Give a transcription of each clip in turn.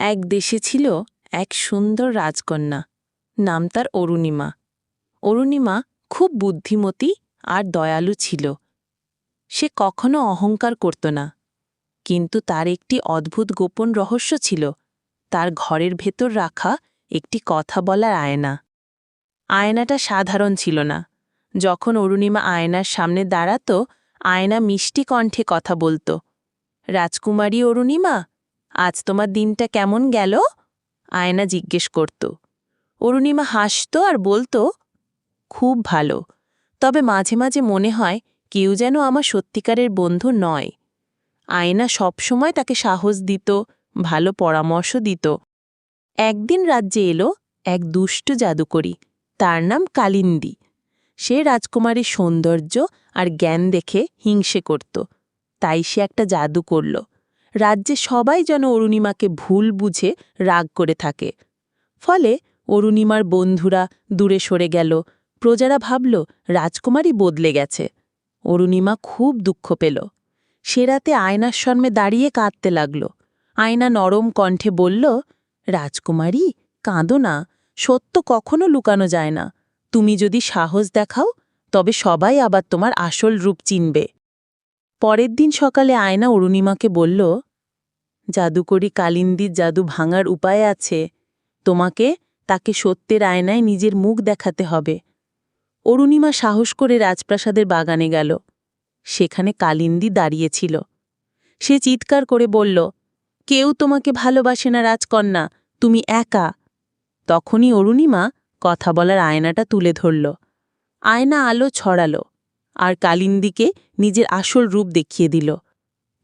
এক দেশে ছিল এক সুন্দর রাজকন্যা, নাম তার অরুণিমা। অরুণিমা খুব বুদ্ধিমতী আর দয়ালু ছিল। সে কখনো অহংকার করত না। কিন্তু তার একটি অদ্ভুত গোপন রহস্য ছিল, তার ঘরের ভেতর রাখা একটি কথা বলার আয়না। আয়নাটা সাধারণ ছিল না। যখন অরুণিমা আয়নার সামনে দাঁড়াত, আয়না মিষ্টি কণ্ঠে কথা বলত, রাজকুমারী অরুণিমা আজ তোমার দিনটা কেমন গেল? আয়না জিজ্ঞেস করত। অরুণিমা হাসত আর বলতো, খুব ভালো। তবে মাঝে মাঝে মনে হয় কেউ যেন আমার সত্যিকারের বন্ধু নয়। আয়না সবসময় তাকে সাহস দিত, ভালো পরামর্শ দিত। একদিন রাজ্যে এলো এক দুষ্ট জাদুকরী। তার নাম কালিন্দী। সে রাজকুমারীর সৌন্দর্য আর জ্ঞান দেখে হিংসে করত। তাই সে একটা জাদু করল। রাজ্যে সবাই যেন অরুণিমাকে ভুল বুঝে রাগ করে থাকে। ফলে অরুণিমার বন্ধুরা দূরে সরে গেল। প্রজারা ভাবল, রাজকুমারী বদলে গেছে। অরুণিমা খুব দুঃখ পেল। সে রাতে আয়নার সামনে দাঁড়িয়ে কাঁদতে লাগল। আয়না নরম কণ্ঠে বলল, রাজকুমারী, কাঁদো না। সত্য কখনো লুকানো যায় না। তুমি যদি সাহস দেখাও, তবে সবাই আবার তোমার আসল রূপ চিনবে। পরের দিন সকালে আয়না অরুণিমাকে বলল, জাদুকরি কালিন্দির জাদু ভাঙার উপায় আছে। তোমাকে তাকে সত্যের আয়নায় নিজের মুখ দেখাতে হবে। অরুণিমা সাহস করে রাজপ্রাসাদের বাগানে গেল। সেখানে কালিন্দি দাঁড়িয়েছিল। সে চিৎকার করে বলল, কেউ তোমাকে ভালোবাসে না, রাজকন্যা, তুমি একা। তখনই অরুণিমা কথা বলার আয়নাটা তুলে ধরল। আয়না আলো ছড়ালো। আর কালিন্দিকে নিজের আসল রূপ দেখিয়ে দিল।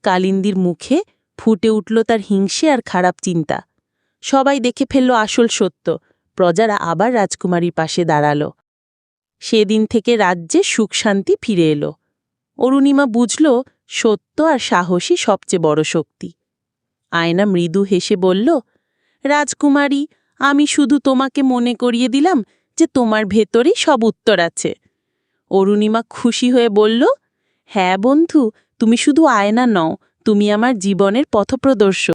কালিন্দির মুখে ফুটে উঠল তার হিংসে আর খারাপ চিন্তা। সবাই দেখে ফেলল আসল সত্য, প্রজারা আবার রাজকুমারীর পাশে দাঁড়াল। সেদিন থেকে রাজ্যে সুখ শান্তি ফিরে এলো। অরুণিমা বুঝল সত্য আর সাহসী সবচেয়ে বড় শক্তি। আয়না মৃদু হেসে বলল, রাজকুমারী, আমি শুধু তোমাকে মনে করিয়ে দিলাম যে তোমার ভেতরেই সব উত্তর আছে। অরুণিমা খুশি হয়ে বলল হ্যাঁ বন্ধু তুমি শুধু আয়না নও তুমি আমার জীবনের পথপ্রদর্শক।